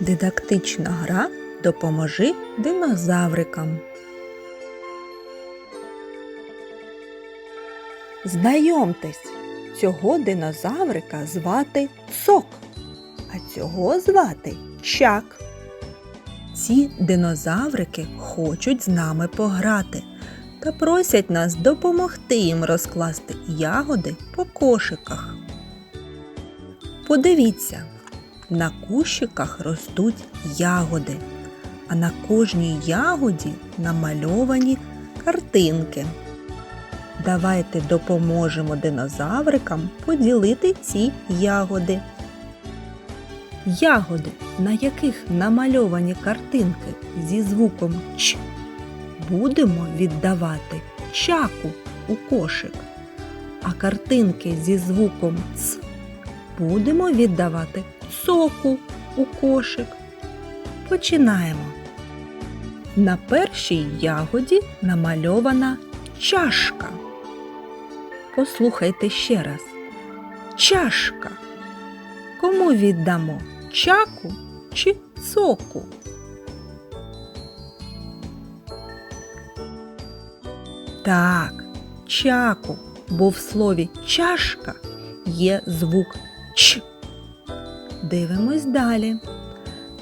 Дидактична гра Допоможи динозаврикам. Знайомтесь, цього динозаврика звати Цок, а цього звати Чак. Ці динозаврики хочуть з нами пограти та просять нас допомогти їм розкласти ягоди по кошиках. Подивіться, на кущиках ростуть ягоди, а на кожній ягоді намальовані картинки. Давайте допоможемо динозаврикам поділити ці ягоди. Ягоди, на яких намальовані картинки зі звуком Ч, будемо віддавати чаку у кошик, а картинки зі звуком Ц будемо віддавати соку у кошик. Починаємо. На першій ягоді намальована чашка. Послухайте ще раз. Чашка. Кому віддамо чаку чи соку? Так, чаку, бо в слові чашка є звук Ч. Дивимось далі.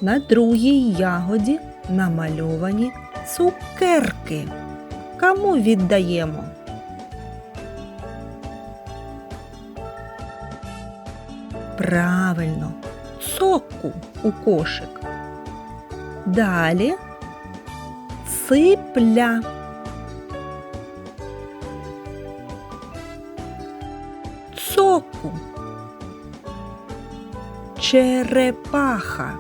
На другій ягоді намальовані цукерки. Кому віддаємо? Правильно, соку у кошик. Далі ципля. Черепаха.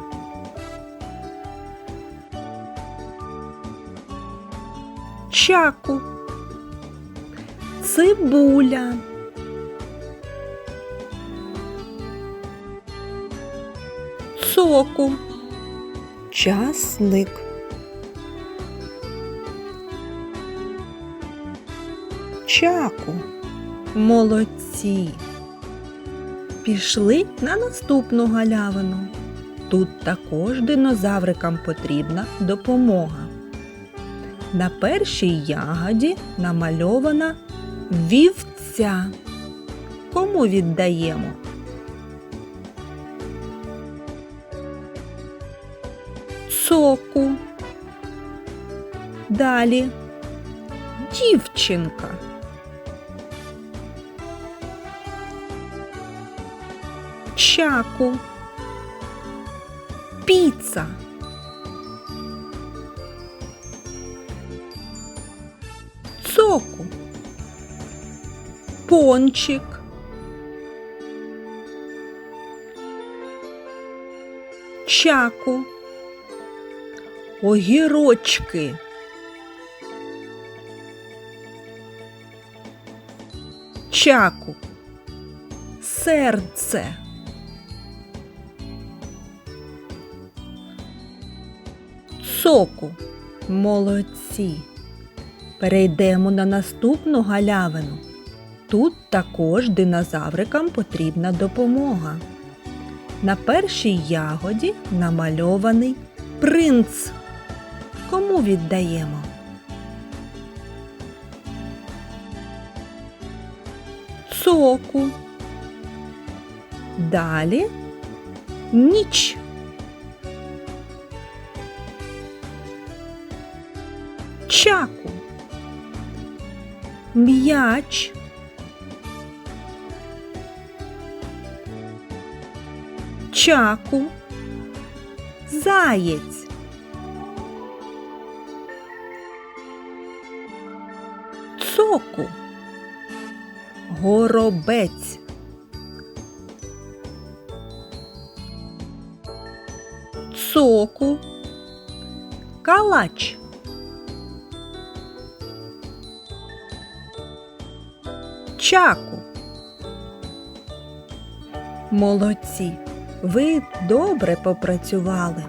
Чаку. Цибуля. Соку. Часник. Чаку. Молодці. Пішли на наступну галявину. Тут також динозаврикам потрібна допомога. На першій ягоді намальована вівця. Кому віддаємо? Соку. Далі дівчинка. Чаку. Піца. Соку. Пончик. Чаку. Огірочки. Чаку. Серце. Соку. Молодці. Перейдемо на наступну галявину. Тут також динозаврикам потрібна допомога. На першій ягоді намальований принц. Кому віддаємо? Соку. Далі ніч. Чаку. М'яч. Чаку. Заєць. Цоку. Горобець. Соку. Калач. Чаку. Молодці. Ви добре попрацювали.